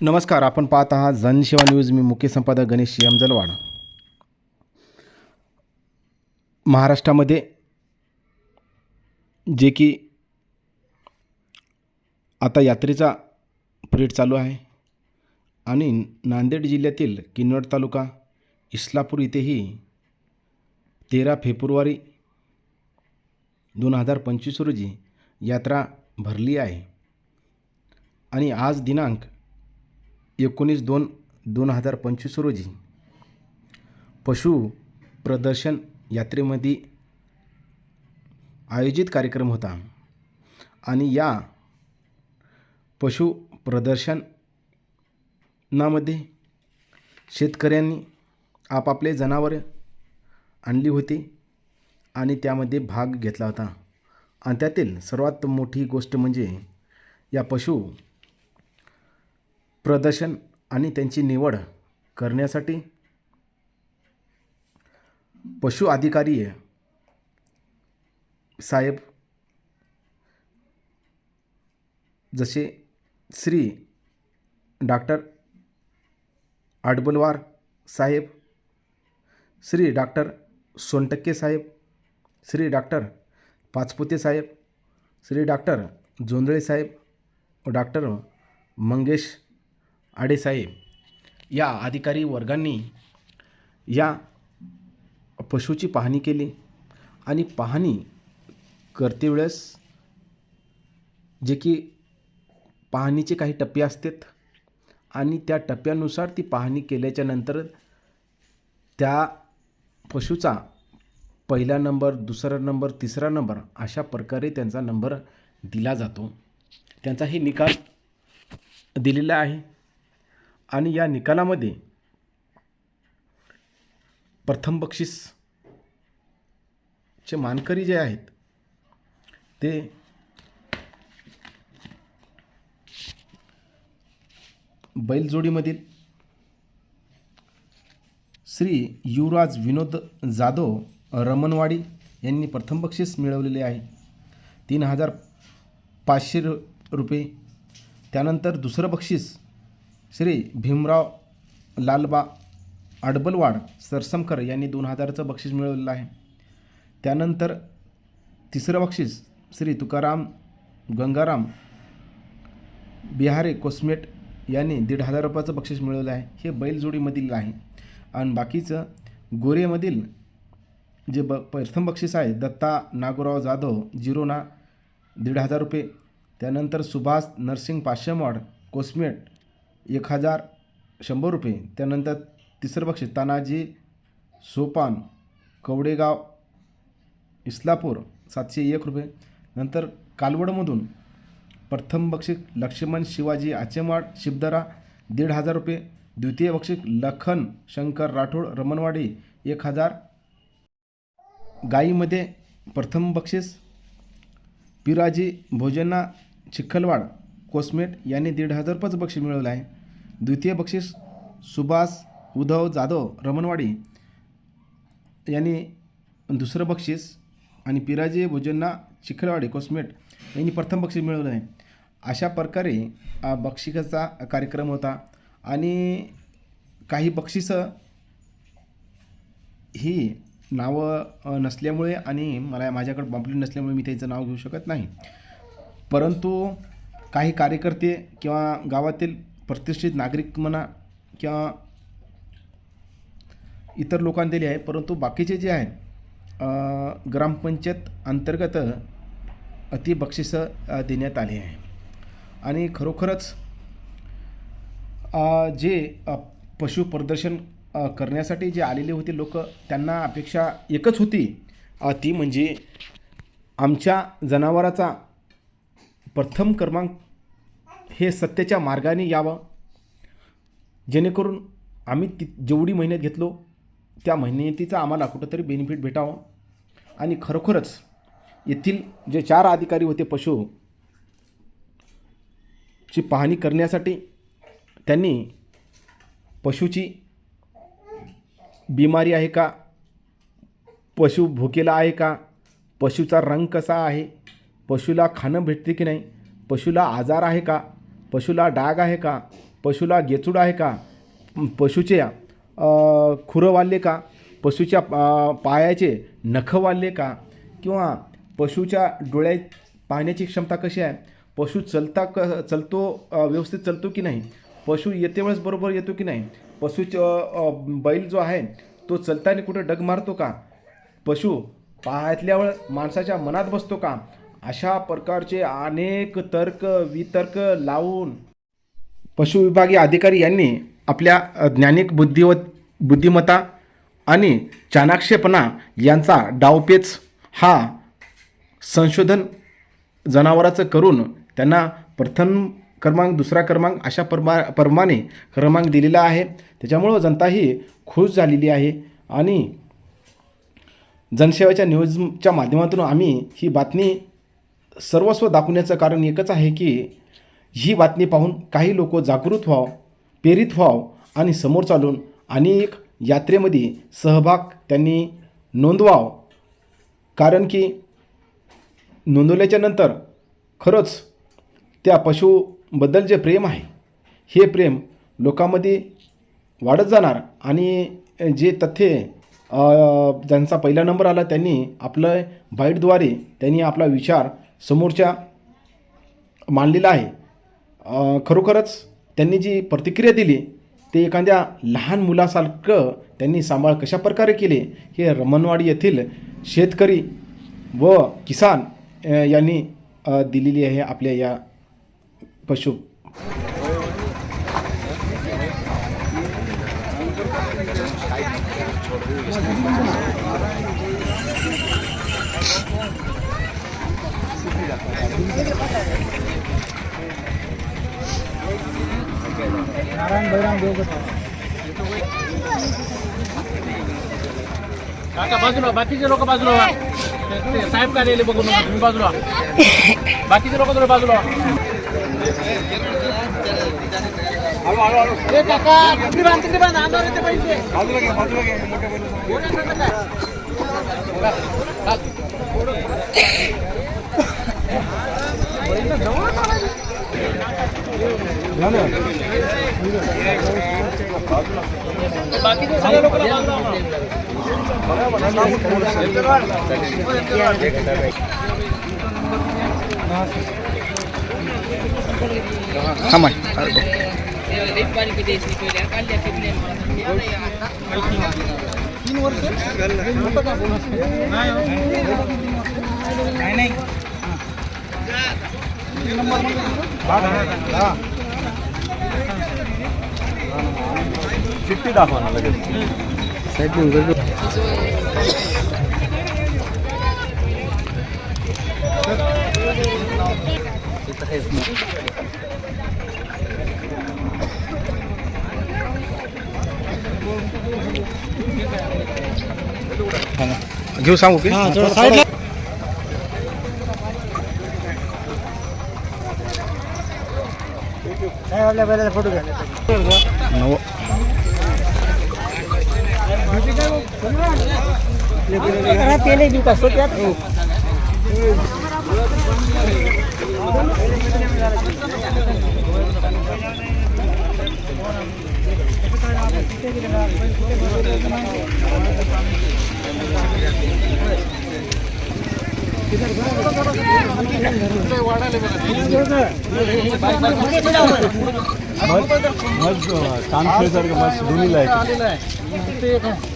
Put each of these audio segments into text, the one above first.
नमस्कार आपण पाहत आहात जनसेवा न्यूज. मी मुख्य संपादक गणेश यमजलवाड महाराष्ट्रामध्ये जे की आता यात्रेचा पिरियड चालू आहे आणि नांदेड जिल्ह्यातील किन्नड तालुका इस्लापूर इथेही तेरा फेब्रुवारी दोन हजार पंचवीस रोजी यात्रा भरली आहे. आणि आज दिनांक एकोणीस दोन दोन हजार पंचवीस रोजी पशु प्रदर्शन यात्रेमध्ये आयोजित कार्यक्रम होता आणि या पशु प्रदर्शनामध्ये शेतकऱ्यांनी आपापले जनावरं आणली होती आणि त्यामध्ये भाग घेतला होता. आणि त्यातील सर्वात मोठी गोष्ट म्हणजे या पशु प्रदर्शन आणि त्यांची निवड करण्यासाठी पशु अधिकारी साहेब जसे श्री डॉक्टर आडबलवार साहेब श्री डॉक्टर सोनटक्के साहेब श्री डॉक्टर पाचपुते साहेब श्री डॉक्टर जोंधळे साहेब व डॉक्टर मंगेश आडेसाहेब या अधिकारी वर्गांनी या पशूची पाहणी केली आणि पाहणी करते वेळेस जे की पाहणीचे काही टप्पे असतात आणि त्या टप्प्यानुसार ती पाहणी केल्याच्यानंतर त्या पशूचा पहिला नंबर दुसरा नंबर तिसरा नंबर अशा प्रकारे त्यांचा नंबर दिला जातो. त्यांचाही निकाल दिलेला आहे. आणि या निकालामध्ये प्रथम बक्षीसचे मानकरी जे आहेत ते बैलजोडीमधील श्री युवराज विनोद जाधव रमणवाडी यांनी प्रथम बक्षीस मिळवलेले आहे. तीन हजार पाचशे रुपये. त्यानंतर दुसरं बक्षीस श्री भीमराव लालबा आडबलवाड सरसमकर यांनी दोन हजाराचं बक्षीस मिळवलेलं आहे. त्यानंतर तिसरं बक्षीस श्री तुकाराम गंगाराम बिहारे कोस्मेट यांनी दीड हजार रुपयाचं बक्षीस मिळवलं आहे. हे बैलजोडीमधील आहे. आणि बाकीचं गोरेमधील जे ब प्रथम बक्षीस आहे दत्ता नागोराव जाधव जिरोना दीड हजार रुपये. त्यानंतर सुभाष नरसिंग पाशेमॉड कोस्मेट एक हजार शंभर रुपये. त्यानंतर तिसरं बक्षीस तानाजी सोपान कवडेगाव इस्लापूर सातशे एक रुपये. नंतर कालवडमधून प्रथम बक्षीस लक्ष्मण शिवाजी आचेमाड शिबदरा दीड हजार रुपये. द्वितीय बक्षीस लखन शंकर राठोड रमणवाडी एक हजार. गाईमध्ये प्रथम बक्षीस पिराजी भोजना चिखलवाड कोस्मेट यांनी दीड हजार रुपयाचं बक्षीस मिळवलं आहे. द्वितीय बक्षीस सुभाष उद्धव जाधव रमणवाडी यांनी दुसरं बक्षीस आणि पिराजी भोजना चिखलवाडी कोस्मेट यांनी प्रथम बक्षीस मिळवलं आहे. अशा प्रकारे आ, बक्षिसाचा कार्यक्रम होता आणि काही बक्षिसं ही नावं नसल्यामुळे आणि मला माझ्याकडे पॉम्पलेट नसल्यामुळे मी त्याचं नाव घेऊ शकत नाही. परंतु काही कार्यकर्ते किंवा गावातील प्रतिष्ठित नागरिक म्हणा किंवा इतर लोकांनी दिले आहे परंतु बाकीचे जे आहे ग्रामपंचायत अंतर्गत अतिबक्षिसं देण्यात आली आहे. आणि खरोखरच जे पशु प्रदर्शन करण्यासाठी जे आलेले होते लोक त्यांना अपेक्षा एकच होती. ती म्हणजे आमच्या जनावराचा प्रथम क्रमांक हे सत्याच्या मार्गाने यावं. जेणेकरून आम्ही ति जेवढी मेहनत घेतलो त्या मेहनतीचा आम्हाला कुठंतरी बेनिफिट भेटावं. आणि खरोखरच येथील जे चार अधिकारी होते पशु ची पाहणी करण्यासाठी त्यांनी पशुची बिमारी आहे का पशु भुकेला आहे का पशुचा रंग कसा आहे पशुला खाणं भेटते की नाही पशुला आजार आहे का पशुला डाग आहे का? पशुला गेचूड आहे का? पशुचे खुरं वाढले का? पशुच्या पायाचे नखं वाढले का? किंवा पशुच्या डोळ्यात पाहण्याची क्षमता कशी आहे? पशु चलता क चलतो व्यवस्थित चलतो की नाही? पशु येते वेळेस बरोबर येतो की नाही? पशुच बैल जो आहे तो चलताना कुठं डग मारतो का? पशु पाहतल्यावर माणसाच्या मनात बसतो का? अशा प्रकारचे अनेक तर्क वितर्क लावून पशुविभागीय अधिकारी यांनी आपल्या ज्ञानिक बुद्धिव बुद्धिमत्ता आणि चाणाक्षेपणा यांचा डावपेच हा संशोधन जनावराचं करून त्यांना प्रथम क्रमांक दुसरा क्रमांक अशा परमा प्रमाणे क्रमांक दिलेला आहे. त्याच्यामुळं जनता ही खुश झालेली आहे आणि जनसेवेच्या न्यूजच्या माध्यमातून आम्ही ही बातमी सर्वस्व दाखवण्याचं कारण एकच आहे की ही बातमी पाहून काही लोक जागृत व्हावं प्रेरित व्हावं आणि समोर चालून अनेक यात्रेमध्ये सहभाग त्यांनी नोंदवावं. कारण की नोंदवल्याच्या नंतर खरंच त्या पशुबद्दल जे प्रेम आहे हे प्रेम लोकांमध्ये वाढत जाणार आणि जे तथ्य ज्यांचा पहिला नंबर आला त्यांनी आपलं बाईटद्वारे त्यांनी आपला विचार समोरच्या मांडलेला आहे. खरोखरच त्यांनी जी प्रतिक्रिया दिली ते एखाद्या लहान मुलासारखं त्यांनी सांभाळ कशा प्रकारे केले हे रमणवाडी येथील शेतकरी व किसान यांनी दिलेली आहे आपल्या या पशु काका बाजूला बाकीचे लोक बाजूला. ते- ते साहेब काय लिहिले बघून तुम्ही बाजूला. बाकीचे लोक थोडे बाजूला. ए काका तिकडे बांध, तिकडे बांध, अंगावर येते पैसे. आहे सांगा काय? बाकीचे सगळे लोक बाजूला व्हा. थांबा चिठ्ठी दाखवा ना लगेच। घेऊ सांगू की? मग कानखेडसारखं मस्त दोन्हीला आहे त्यात आहे तिथे एक आहे आहे.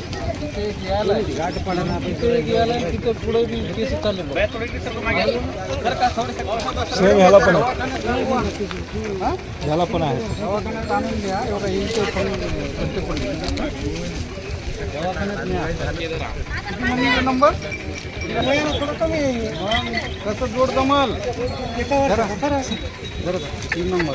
सेम ह्याला पण आहे ह्याला पण आहे पण नंबर थोडं कमी आहे. कसं जोड जमल जरा तीन नंबर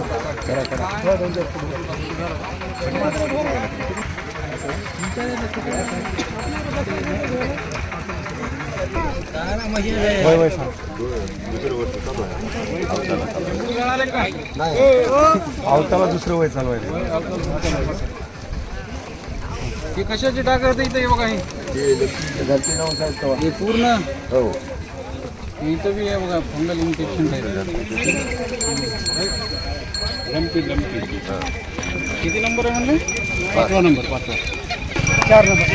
युवराज बाजूला सरका पोरं, बाजूला सरका अवताला दुसरं वय चालवायचं ही कशाची आहे इथं हे बघा हे. हे पूर्ण? हो. इथं बी आहे बघा फंगल इन्फेक्शन आहे लंपी लंपी. किती नंबर आहे म्हणले? पाचवा नंबर पाचवा. चार नंबर.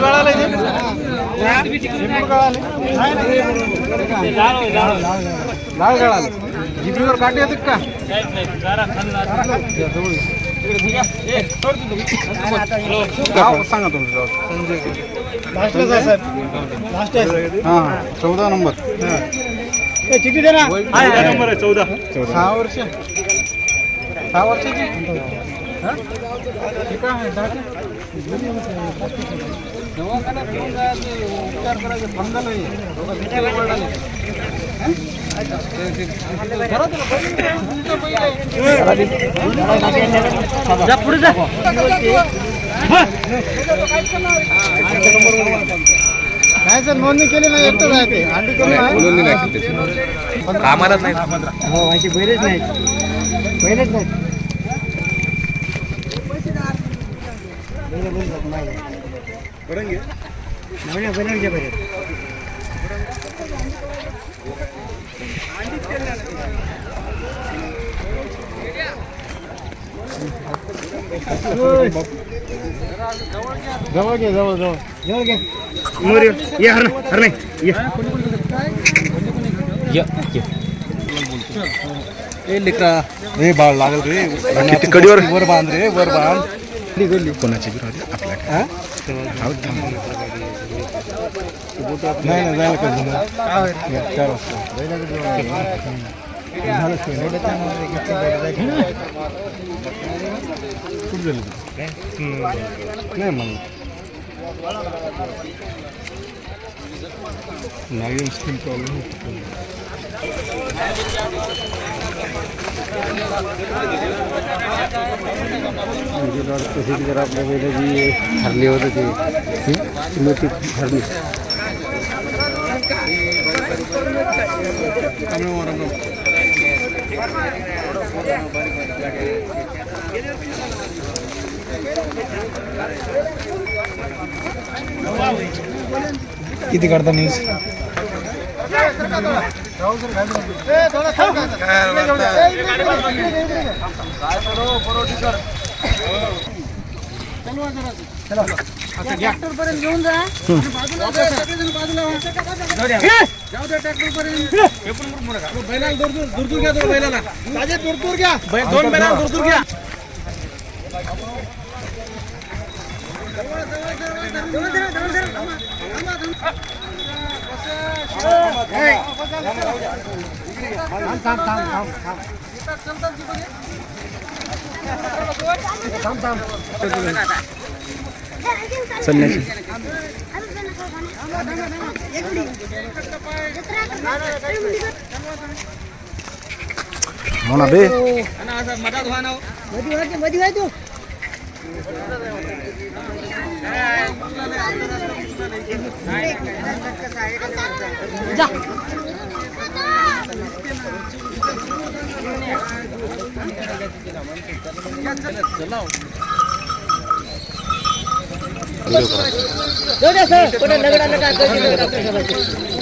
गळाला लाल गळाला. जिभीवर काटे येतात का? गाव सांगा तुमचं संजय हां चौदा नंबर चिठ्ठी नंबर आहे चौदा सहा वर्ष सहा वर्षाची हां? आहे दवाखान्यात घेऊन उपचार करायचे फंगल आहे दोघं पहिले, तुमचं पहिले. काय सर नोंदणी केली नाही एकटं आहे ते. अंडी करून आहे कामालाच नाही. हो अशी बैलच नाही. बैलच नाही. जवळ घे जवळ जवळ. जवळ घे. ये हर हर नाही ए लिकरा. रे बाळ लागल रे. किती कडीवर वर? बांध रे वर बांध. कोणाची आपल्या हा? नाही ना जायला कधी चार वाजता. कुठं झालं ते? नाही म्हणून नाही स्किन प्रॉब्लेम जर आपल्या वेळेला जी हरली होत ती मोठी हरली किती करता न्यूज ट्रॅक्टर पर्यंत घेऊन जा बाजूला जा, सगळेजण बाजूला व्हा. जाऊ द्या ट्रॅक्टर पर्यंत बैलाला दूर दूर दूर दूर घ्या दोन बैलाला राजे दूर दूर घ्या बै- दोन बैलाला दूर दूर घ्या जवळ जवळ थांबा. चलण्याची हो ना बे आणि असं मधात व्हा ना हो. मध्ये व्हा की,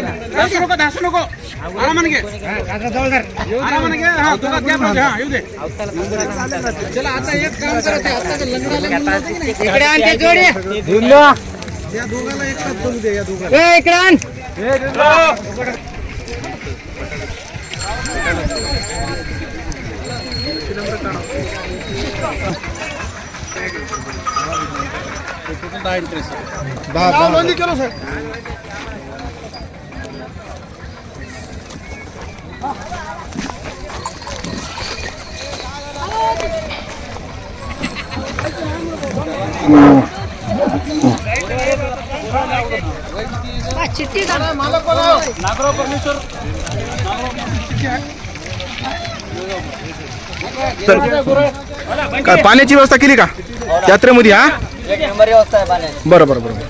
अंतर ठेव घ्या दुसरी गाडी आगी बांधा लोक बाजूला दरवाजा लोकांचा घेतो रे मी पोरा याचे बी मस्तच आहे दूध पाजून वाटतं इकडे आण ते जोडी या दोघाला एकटाच बघू दे या दोघाला ए, इकडे आण दहा बंदी केलो सर काय पाण्याची व्यवस्था केली का? यात्रेमध्ये हा? बरं बरं बरं बरं.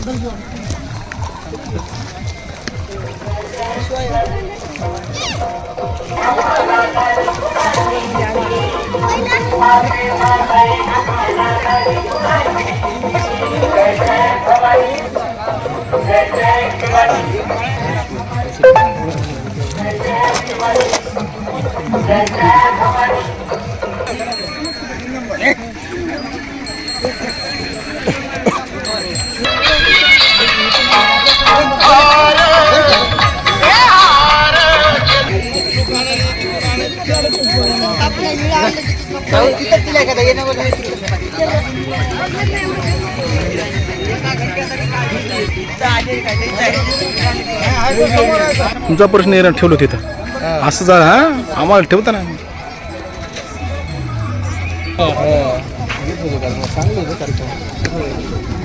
तिथं दिलाय तुमचा प्रश्न येणं ठेवलो तिथं. असं जा हा? आम्हाला ठेवता ना.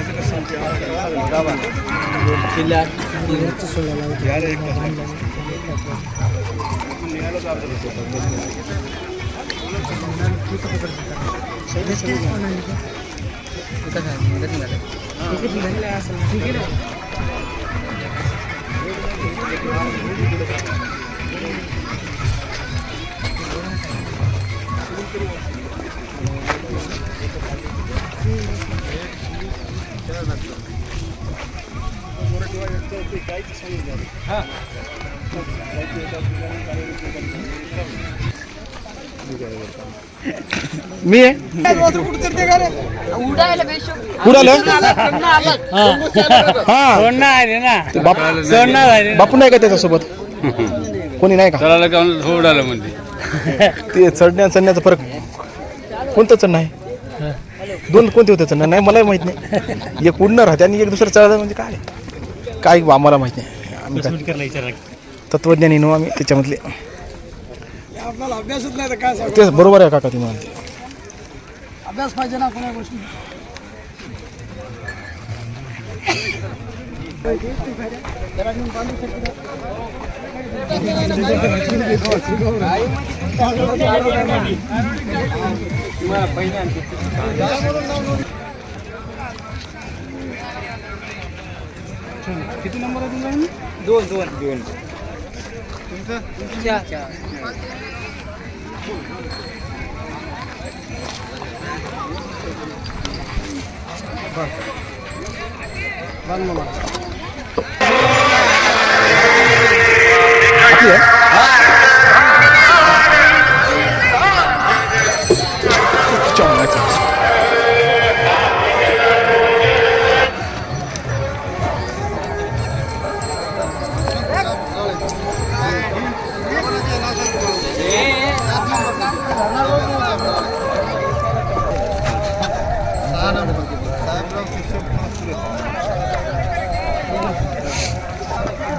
कुडालं हा ते बाप बापू नाही का त्याच्यासोबत? कोणी नाही का? चढायला का म्हणजे ते चढण्या चढण्याचा फरक कोणतं चढणं आहे? दोन कोणते होते चढणं नाही मलाही माहीत नाही. एक उडणं राहते आणि एक दुसरं चढायचं म्हणजे काय? काय आम्हाला माहीत नाही. आम्ही काय? तत्वज्ञानी नो आम्ही त्याच्यामधले. आपल्याला अभ्यासच नाही तर काय सांगू? ते बरोबर आहे काका ती म्हणाल. अभ्यास पाहिजे ना कोणा गोष्टी. किती नंबर आहे तुमचा दोन दोन दोन. 어디에? 진짜 안 맞지?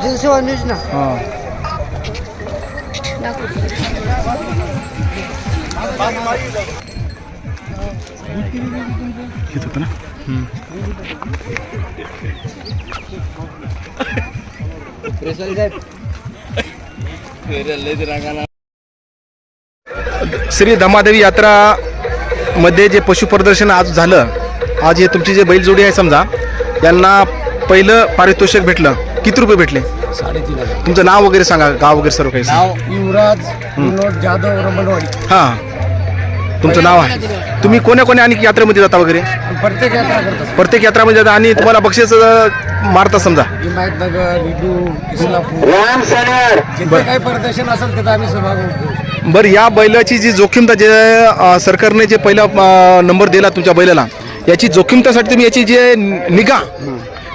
जिनसे और न्यूज ना हाँ होतं ना श्री धमादेवी यात्रा मध्ये जे पशु प्रदर्शन आज झालं आज हे तुमची जे बैलजोडी आहे समजा यांना पहिलं पारितोषिक भेटलं. किती रुपये भेटले? साडेतीन हजार. तुमचं नाव वगैरे सांगा गाव वगैरे सर्व काही. नाव युवराज विनोद जाधव रमणवाडी हां. तुमचं नाव आहे? तुम्ही कोण्या कोण्या आणि यात्रेमध्ये जाता वगैरे? प्रत्येक यात्रा करतात प्रत्येक यात्रामध्ये जाता आणि तुम्हाला बक्षीस अं, मारता समजा. हिमायतनगर विडू इस्लापूर जिथे काही प्रदर्शन असेल तिथं आम्ही सहभाग होतो. बरं या बैलाची जी जोखीमता जे अं, सरकारने जे पहिला अं, नंबर दिला तुमच्या बैलाला याची जोखीमतासाठी तुम्ही याची जे निगा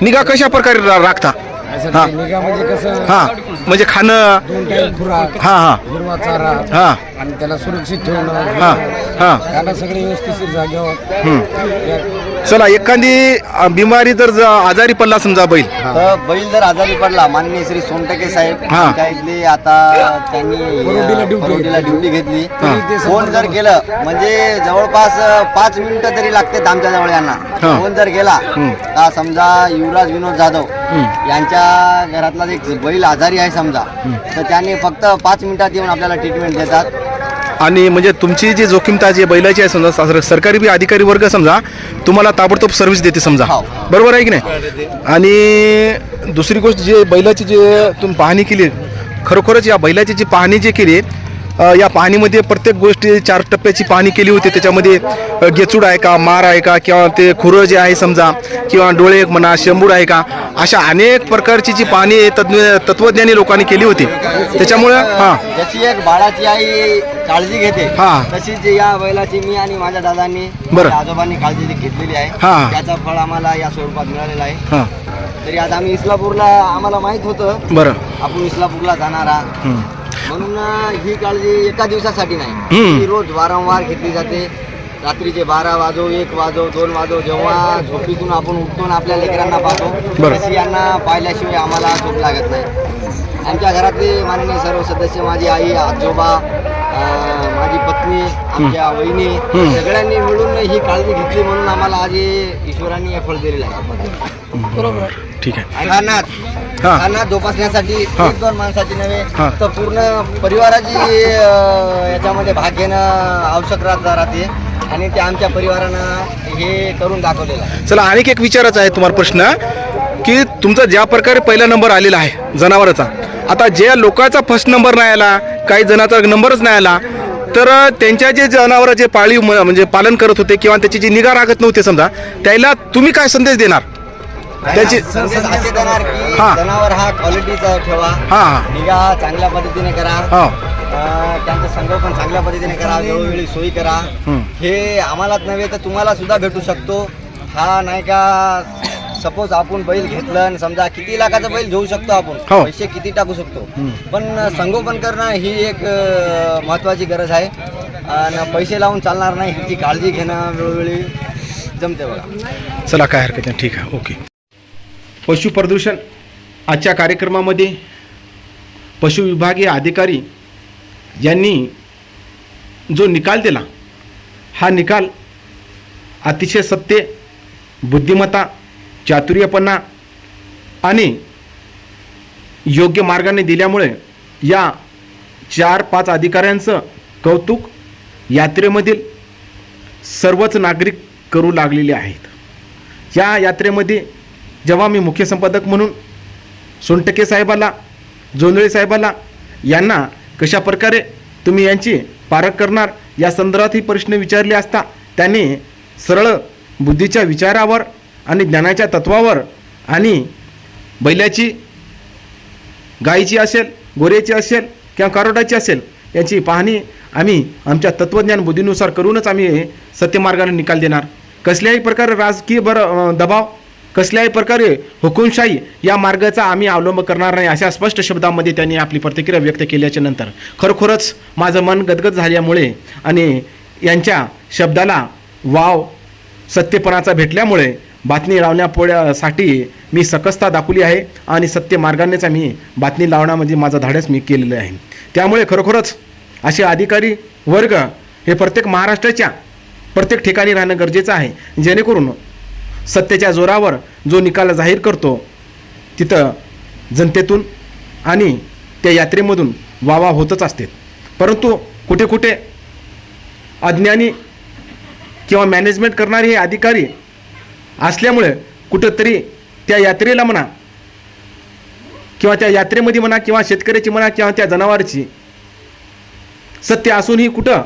निगा कशा प्रकारे रा- राखता? हां. निगा म्हणजे कसं हां. म्हणजे खाणं. दोन टाइम खुराक हां हां. हिरवा चारा हां. आणि त्याला सुरक्षित ठेवणं. हां हां. त्याला सगळे व्यवस्थित जागेवर. चला एखादी अं, बिमारी जर ज- आजारी पडला समजा बैल. तर बैल जर आजारी पडला माननीय श्री सोनटके साहेब हा. इथले आता त्यांनी अ, परोडीला ड्युटी घेतली. फोन जर केलं म्हणजे जवळपास अ, पाच मिनिटं तरी लागतात आमच्या जवळ यांना. हा. फोन जर गेला का समजा युवराज विनोद जाधव यांच्या घरातला एक बैल आजारी आहे समजा तर त्यांनी फक्त पाच मिनिटात येऊन आपल्याला ट्रीटमेंट देतात. आणि म्हणजे तुमची जी जोखीमता जी बैलाची आहे समजा सर- सरकारी बी अधिकारी वर्ग समजा तुम्हाला ताबडतोब सर्व्हिस देते समजा हो. बरोबर आहे की नाही आणि दुसरी गोष्ट जे बैलाची जे तुम्ही पाहणी केली खरोखरच या बैलाची जी पाहणी जी केली या पाहणीमध्ये प्रत्येक गोष्टी चार टप्प्याची पाहणी केली होती त्याच्यामध्ये गेचूड आहे का मार आहे का किंवा ते खुरं जे आहे समजा किंवा डोळे म्हणा शेंबूड आहे का अशा अनेक प्रकारची जी पाहणी तज्ञ तत्वज्ञानी लोकांनी केली होती त्याच्यामुळं हां जशी एक बाळाची आई काळजी घेते हा. तशीच या बैलाची मी आणि माझ्या दादांनी बरं. माझ्या आजोबांनी काळजी घेतलेली आहे हा. त्याचं फळ आम्हाला या स्वरूपात मिळालेलं आहे हां तरी आज आम्ही इस्लापूरला आम्हाला माहीत होतं बरं आपण इस्लापूरला जाणार आहात हं. म्हणून ही काळजी एका दिवसासाठी नाही. हम्म. ही रोज वारंवार घेतली जाते. रात्रीचे बारा वाजो एक वाजो दोन वाजो जेव्हा झोपीतून आपण उठतो आणि आपल्या लेकरांना पाहतो बरं. तशी यांना पाहिल्याशिवाय आम्हाला झोप लागत नाही. आमच्या घरातले माननीय सर्व सदस्य माझी आई आजोबा अं, माझी पत्नी आमच्या वहिनी सगळ्यांनी मिळून ही काळजी घेतली म्हणून आम्हाला आज हे ईश्वरांनी हे फळ दिलेलं आहे. ठीक आहे. हा. नाच जोपासण्यासाठी हा. एक दोन माणसाची नव्हे हा. तर पूर्ण परिवाराची अं, याच्यामध्ये भाग घेणं आवश्यक राहत राहते आणि ते आमच्या परिवारानं हे करून दाखवलेलं आहे चला आणखी एक विचारायचा आहे तुम्हाला प्रश्न की तुमचा ज्या प्रकारे पहिला नंबर आलेला आहे जनावराचा आता ज्या लोकांचा फर्स्ट नंबर नाही आला काही जणांचा नंबरच नाही आला तर त्यांच्या जे जनावर जे पाळीव म- म्हणजे पालन करत होते किंवा त्याची जी निगा राखत नव्हते समजा त्याला तुम्ही काय संदेश देणार त्याची संदेश असे देणार की हा. जनावर हा क्वालिटीचा ठेवा. हां. हां निगा चांगल्या पद्धतीने करा. हां. अं, त्यांचं संगोपन चांगल्या पद्धतीने करा. वेळोवेळी सोयी करा. हं. हे आम्हालाच नव्हे तर तुम्हाला सुद्धा भेटू शकतो. हा नाही का सपोज आपण बैल घेतलं आणि समजा किती लाखाचा बैल घेऊ शकतो आपण? हो. पैसे किती टाकू शकतो? पण संगोपन करणं ही एक अं, महत्त्वाची गरज आहे. आणि पैसे लावून चालणार नाही ह्याची काळजी घेणं वेळोवेळी जमते बघा. चला काय हरकत नाही. ठीक आहे. ओके. पशु प्रदूषण आजच्या कार्यक्रमामध्ये पशु विभागीय अधिकारी यांनी जो निकाल दिला हा निकाल अतिशय सत्य बुद्धिमत्ता चातुर्यपणा आणि योग्य मार्गाने दिल्यामुळे या चार पाच अधिकाऱ्यांचं कौतुक यात्रेमधील सर्वच नागरिक करू लागलेले आहेत. या यात्रेमध्ये जेव्हा मी मुख्य संपादक म्हणून सोनटके साहेबाला जोंधळे साहेबाला यांना कशा प्रकारे तुम्ही यांची पारख करणार या संदर्भातही प्रश्न विचारले असता त्यांनी सरळ बुद्धीच्या विचारावर आणि ज्ञानाच्या तत्वावर आणि बैलाची गायीची असेल गोऱ्याची असेल किंवा कारोटाची असेल याची पाहणी आम्ही आमच्या तत्त्वज्ञान बुद्धीनुसार करूनच आम्ही सत्यमार्गाने निकाल देणार. कसल्याही प्रकारे राजकीय बर दबाव कसल्याही प्रकारे हुकुमशाही या मार्गाचा आम्ही अवलंब करणार नाही अशा स्पष्ट शब्दामध्ये त्यांनी आपली प्रतिक्रिया व्यक्त केल्याच्यानंतर. खरोखरच माझं मन गदगद झाल्यामुळे आणि यांच्या शब्दाला वाव सत्यपणाचा भेटल्यामुळे बातमी लावण्यापोळ्यासाठी मी सकसता दाखवली आहे आणि सत्य मार्गानेच मी बातमी लावण्यामध्ये माझा धाडस मी केलेलं आहे. त्यामुळे खरोखरच असे अधिकारी वर्ग हे प्रत्येक महाराष्ट्राच्या प्रत्येक ठिकाणी राहणं गरजेचं आहे. जेणेकरून सत्तेच्या जोरावर जो निकाल जाहीर करतो तिथं जनतेतून आणि त्या यात्रेमधून वावा होतच असते. परंतु कुठे कुठे अज्ञानी किंवा मॅनेजमेंट करणारे हे अधिकारी असल्यामुळे कुठंतरी त्या यात्रेला म्हणा किंवा त्या यात्रेमध्ये म्हणा किंवा शेतकऱ्याची म्हणा किंवा त्या जनावराची सत्य असूनही कुठं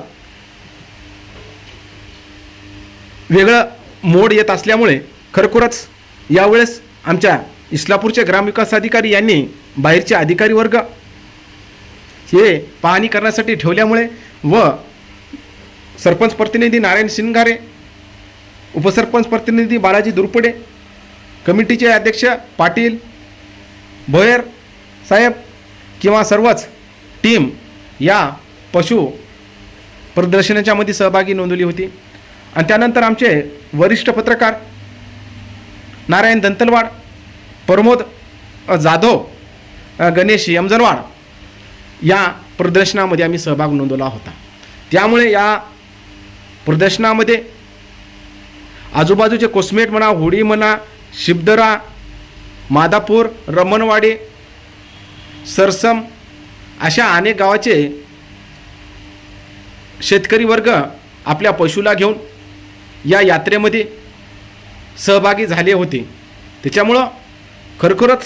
वेगळं मोड येत असल्यामुळे खरोखरच यावेळेस आमच्या इस्लापूरचे ग्रामविकास अधिकारी यांनी बाहेरचे अधिकारी वर्ग हे पाहणी करण्यासाठी ठेवल्यामुळे व सरपंच प्रतिनिधी नारायण सिंगारे उपसरपंच प्रतिनिधी बालाजी दुरपडे कमिटीचे अध्यक्ष पाटील भोयर साहेब किंवा सर्वच टीम या पशु प्रदर्शनाच्यामध्ये सहभागी नोंदवली होती. आणि त्यानंतर आमचे वरिष्ठ पत्रकार नारायण दंतलवाड प्रमोद जाधव गणेश यमजरवाड या प्रदर्शनामध्ये आम्ही सहभाग नोंदवला होता. त्यामुळे या प्रदर्शनामध्ये आजूबाजूचे कोसमेट म्हणा होडी म्हणा शिबदरा मादापूर रमणवाडी सरसम अशा अनेक गावाचे शेतकरी वर्ग आपल्या पशुला घेऊन या यात्रेमध्ये सहभागी झाले होते. त्याच्यामुळं खरोखरच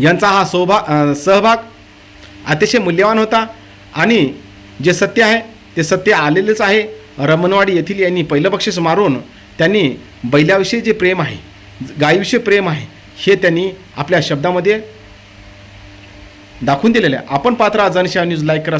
यांचा हा सौभा सहभाग अतिशय मूल्यवान होता. आणि जे सत्य आहे ते सत्य आलेलेच आहे. रमणवाडी येथील यांनी पहिलं बक्षीस मारून त्यांनी बैलाविषयी जे प्रेम आहे गायीविषयी प्रेम आहे हे त्यांनी आपल्या शब्दामध्ये दाखवून दिलेलं आहे. आपण पात्र जनशा न्यूज. लाईक करा